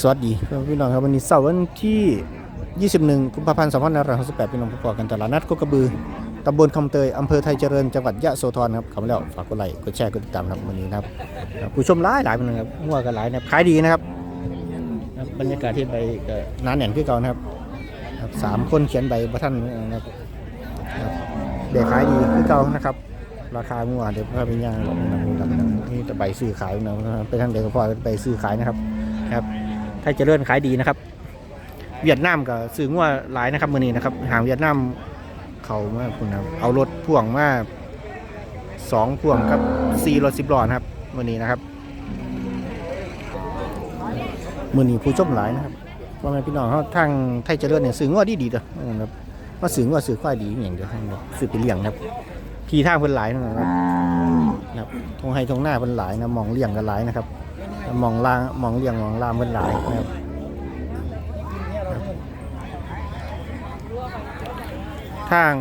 สวัสดีพี่น้องครับวันนี้เสาร์วันที่ 21 กุมภาพันธ์2568พี่น้องพบกันตลาดนัดโคกระบือตำบลคำเตยอำเภอไทยเจริญจังหวัดยะโสธรครับเข้ามาแล้วฝากกดไลค์กดแชร์กดติดตามครับวันนี้นะครับครับผู้ชมหลายหลายคนครับหัวกันหลายนะครับขายดีนะครับบรรยากาศที่ไปก็หน้าแน่นขึ้นเก่านะครับครับสามคนเขียนใบประท่านนะครับครับเด็กขายดีขึ้นเก่านะครับ ราคางัวเดี๋ยวพาไปย่างบอกนะครับนี่ครับนี่จะใบซื้อขายนะครับไปทางเด็กก็พอไปซื้อขายนะครับครับ ไทยเจริญขายดีนะครับ เวียดนามก็ซื้องัวหลายนะครับมือนี้นะครับหางเวียดนามเขามาคุณครับเอารถพ่วงมาสองพ่วงกับสี่รถสิบล้อนะครับมือนี้นะครับมือนี้ผู้ชมหลายนะครับพ่อแม่พี่น้องเขาทางไทยเจริญเนี่ยซื้องัวดีดีเด้อนะครับมาซื้องัวซื้อควายดีอย่างเดียวทั้งหมดซื้อไปเลี้ยงครับทีท่าเพิ่นหลายนะครับนะครับทงให้ทงหน้าเพิ่นหลายนะมองเลี้ยงกันหลายนะครับ มองล่างมองเลี้ยงมองลามเป็นหลายนะครับทาง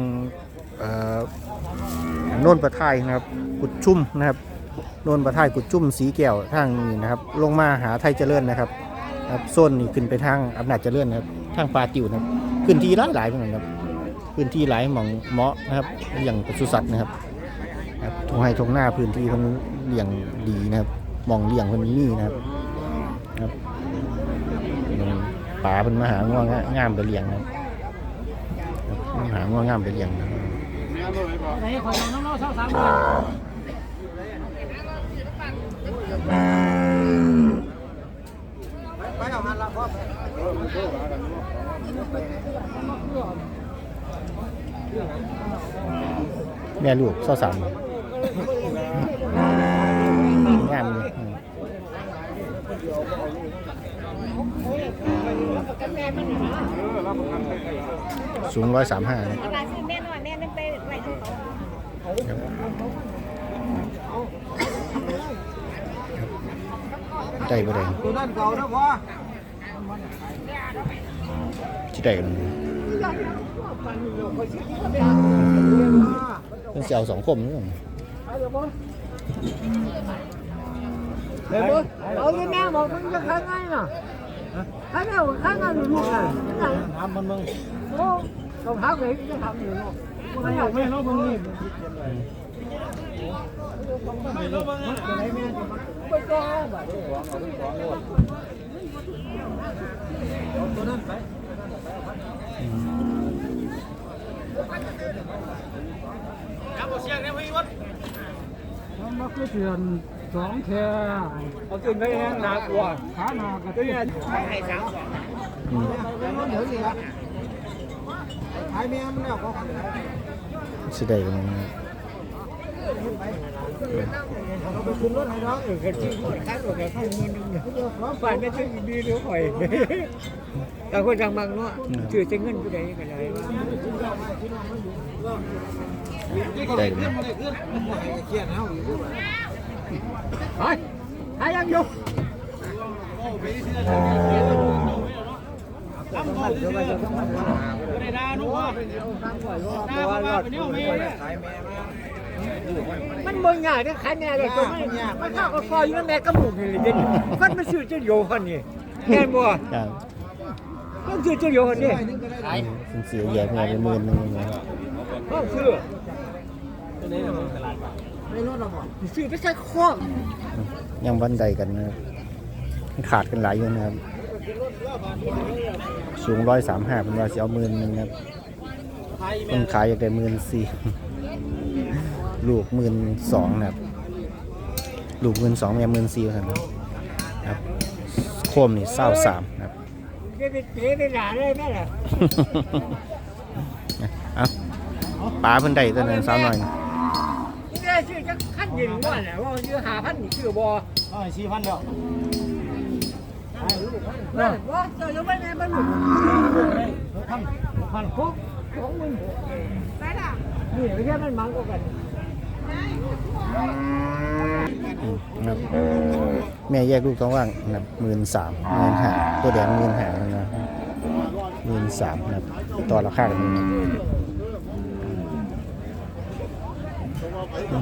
โน่นประทายนะครับ กุดชุ่มนะครับโน่นประทายกุดชุ่มสีแก้วทางนี้นะครับ ลงมาหาไทยเจริญนะครับครับโซนนี้ขึ้นไปทางอำนาจเจริญนะครับ ทางปลาติวนะครับพื้นที่หลายหลายเหมือนกันครับพื้นที่หลายหมองเหมาะนะครับอย่างปศุสัตว์นะครับครับทงให้ทงหน้าพื้นที่มันเลี้ยงดีนะครับ มองเลี้ยงคนนี้นะครับครับป่าเป็นมหาง่วงงามไปเลี้ยงนะครับมหาง่วงงามไปเลี้ยงนะไหนขอน้องๆเช่าสามคนแม่ลูกเศร้าสามงามเลยอืม สูงร้อยสามห้าเวลาซื้อแม่นอนแม่นั่นไปไว้ที่ใจบ่ได้ตัวด้านเก่านะพ่อที่ใดกันเพิ่งจะเอาสองคมนี่ก่อเดี๋ยวเอาที่แม่บอกมึงจะขายไงน่ะ ข้ายไงขายไงอยู่ลูกอะทำมันมึงโอ้ต้องทำเองจะทำอยู่ลูกมันอยากไม่รู้มึงนี่ไม่รู้มึงอะไหนแม่ไม่แก้แบบตัวนั้นไปมันมาคือเดือน สองแค่าเอาขึ้นไปแห้งหนักกว่าขาหนักกับตัวนี้ให้สามอืมเดี๋ยวนี้ละขายแม่มันแล้วก็สิได้กันนะเราไปคุมรถให้น้องเออกันที่ขายรถแค่ข้างเงินนึงเนี่ยฝ่ายไม่ใช่ดีหรือข่อยต่างคนต่างบางเนาะชื่อจะเงินผู้ใดก็ได้ได้กันน ไปหายังอยู่มันบ่ง่ายเด้อขายแม่เลยตัวมันมันข้าวก็คอยอยู่นั่นแม่กระหมูกนี่เลยเด้มันมาซื้อเจ้าโยคนนี่แม่บ่จ้ามันซื้อเจ้าโยคนนี่เพิ่งเสียแย่แม่ไปหมื่นหนึงนะต้องซื้อ ซื้อไปใส่ข้อยังวันใดกันนะครับขาดกันหลายอยู่นะครับ สูงร้อยสามห้าเป็นว่าสิเอาหมื่นหนึงนะครับคนขายอยากได้หมื่นสี่ลูกหมื่นสองนะครับลูกหมื่นสองแม่หมื่นสี่ครับครับโคมนี่เศร้าสามนะครับเก็บไปเก็บไปหลานเลยแม่ล่ะเอาปลาเพิ่นได้ตัวนั้นสาวหน่อย นี่ได้ชื่อจักขั้นยืนว่าแหละว่าชื่อหาพันนี่ชื่อบ่อ๋อสี่พันเดียวว่าเจอยังไม่ได้มันหลุดพันพันหกสองหมื่นไปล่ะนี่ไม่ใช่มันมังกว่ากันอืมนะครับแม่แยกลูกท้องว่างนะครับหมื่นสามหมื่นห้าตัวแดงหมื่นห้านะครับหมื่นสามนะครับต่อราคากันนะครับ สา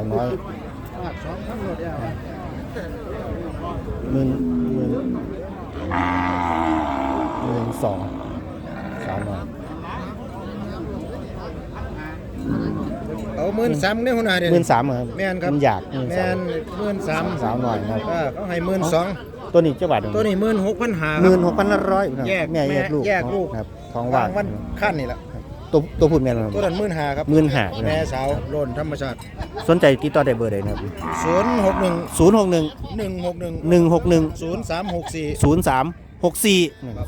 วน้อยสองทั้งหมดเนี่ยหมื่นหมื่นหมื่นสองสาวน้อยเอาหมื่นสามเนี่ยหัวหน้าเด่นหมื่นสามครับแม่นครับมันอยากหมื่นแมสามนหมื่นสามสาวน้อยครับ เออเขาให้หมื่นสอง ตัวนี้เจ้าบาทหนึ่งตัวนี้หมื่นหกพันหา หมื่นหกพันร้อยแยกแม่แยกลูกแยกลูก ครับท้องวาว่างงวันขั้นนี่แหละตัวตัวพูดแม่นบ่ตัวนั้นหมื่นหาครับหมื่นห้าแม่สาวโลนธรรมชาติสนใจติดต่อได้เบอร์ใดนะครับศูนย์หกหนึ่งศูนย์หกหนึ่งหนึ่งหกหนึ่งหนึ่งหกหนึ่งศูนย์สามหกสี่ศูนย์สามหกสี่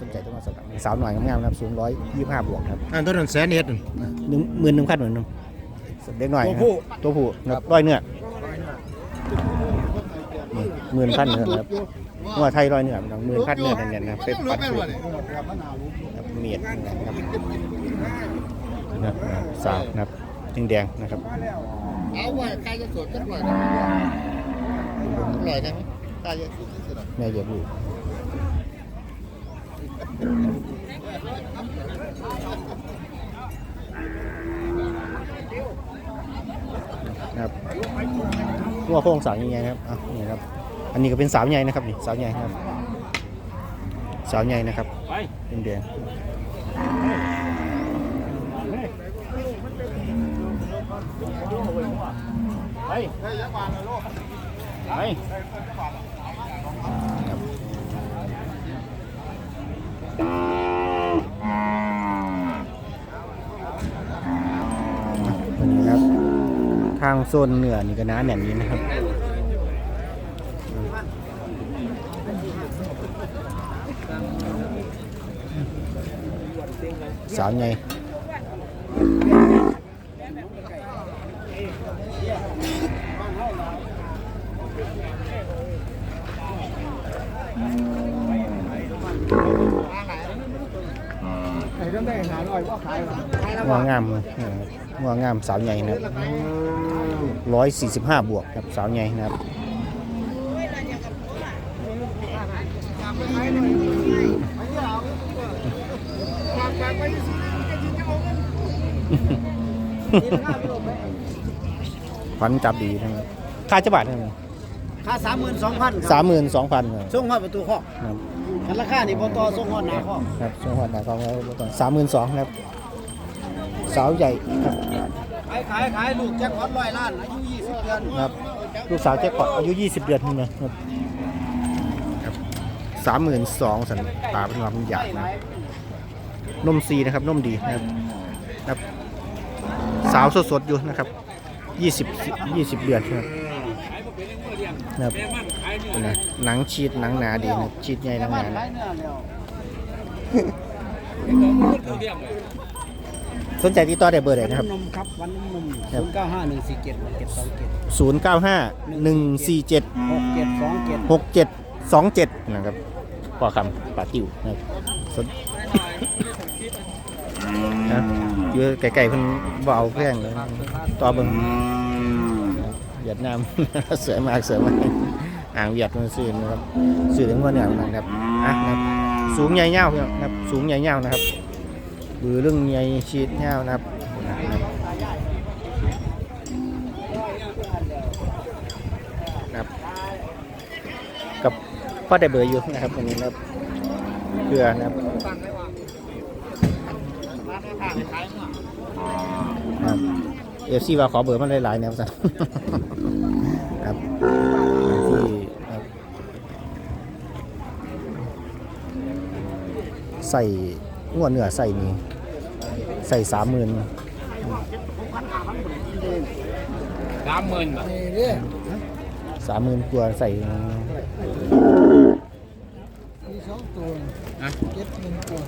สนใจต้องมาสมัครสาวหน่อยงามๆนะครับสูงร้อยยี่สิบห้าบวกครับอันตัวนั้นแสนเอ็ดหนึ่งหมื่นหนึ่งพันหมื่นหนึ่งเด็กหน่อยตัวผู้นะครับตัวผู้นะครับร้อยเนื้อ หมื่นพันเนื้อครับว่าไทยร้อยเนื้อหมื่นพันเนื้อเนี่ยนะเป็นปัดผู้ครับเมียดนะครับนะครับสาวนะครับแดงๆนะครับเอาไว้ใครจะสวดก็ปล่อยนะปล่อยได้ไหมใครจะสวดแม่เยอะลูนะครับหัวโค้งสาวใหญ่ๆนะครับอะนี่ครับ อันนี้ก็เป็นสาวใหญ่นะครับนี่สาวใหญ่ครับ สาวใหญ่นะครับเป็นแดงอันนี้ครับทางโซนเหนือนี่ก็น้าแน่นนี้นะครับ สาวไงงัวงามเลยงัวงามสาวใหญ่นะครับร้อยสี่สิบห้าบวกครับสาวใหญ่นะครับ ฟันจับดีนะครับค่าจะบาทเท่าไหร่ค่าสามหมื่นสองพันสามหมื่นสองพันครับส่งเข้าประตูข้อครับคันราคานี่พอต่อส่งเข้าหน้าข้อครับช่วงหัวหน้าของเราสามหมื่นสองครับสาวใหญ่ครับขายขายขายลูกแจ็คพอตร้อยล้านอายุยี่สิบเดือนครับลูกสาวแจ็คพอตอายุ20เดือนนี่นะครับสามหมื่นสองสันตาเป็นความใหญ่นะนมซีนะครับนมดีนะครับครับ สาวสดๆอยู่นะครับยี่สิบยี่สิบเดือนนะครับนะครับนะหนังชีดหนังหนาดีนะชีดใหญ่หนังหนานะขายเนื้อแล้วสนใจติดต่อได้เบอร์ไหนนะครับ นมครับวันนมครับศูนย์เก้าห้าหนึ่งสี่เจ็ดเจ็ดสองเจ็ด0 9 5 1 4 7 หกเจ็ดสองเจ็ด6 7 2 7นะครับปอคำปาติวนะครับสนนะ อยู่ไก่ๆเพิ่นบ่เอาแพงเลยต่อเบิ่งเวียดนามสวยมากสวยมากอ่างเวียดมันซื้อนะครับซื้อถึงว่าเนี่ยนะครับอะนะครับสูงใหญ่เงาวนะครับสูงใหญ่เงาวนะครับบือเรื่องใหญ่ชีดเงาวนะครับครับกับพ่อได้เบอร์อยู่นะครับวันนี้นะครับเพื่อนะครับ ครับเอฟซีว่าขอเบอร์มันหลายๆแนวสั่นครับที่ครับใส่งวดเหนือใส่นี่ใส่สามหมื่นสามหมื่นบาทนี่เด้อสามหมื่นกว่าใส่มีสอง ตัวนะเจ็ดหมื่นกว่า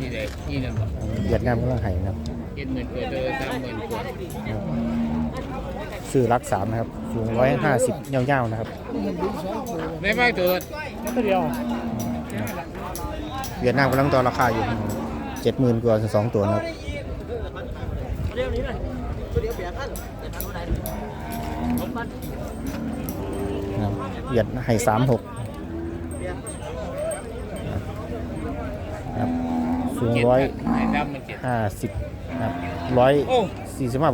นี่เลยนี่นั่นบาทเวียดนามกำลังไห้นะครับเจ็ดหมื่นกว่าเจอสามหมื่นกว่าครับซื้อรักสามนะครับสูงร้อยห้าสิบเงาวๆนะครับไม่ไม่เกิดเวียดนามกำลังต่อราคาอยู่เจ็ดหมื่นกว่าสองตัวนะครับครับเวียดให้สามหก ครับสูงเจ็ดร้อยไอ้ดำมันเจ็ดห้าสิบครับร้อยโอ้สี่สิบห้า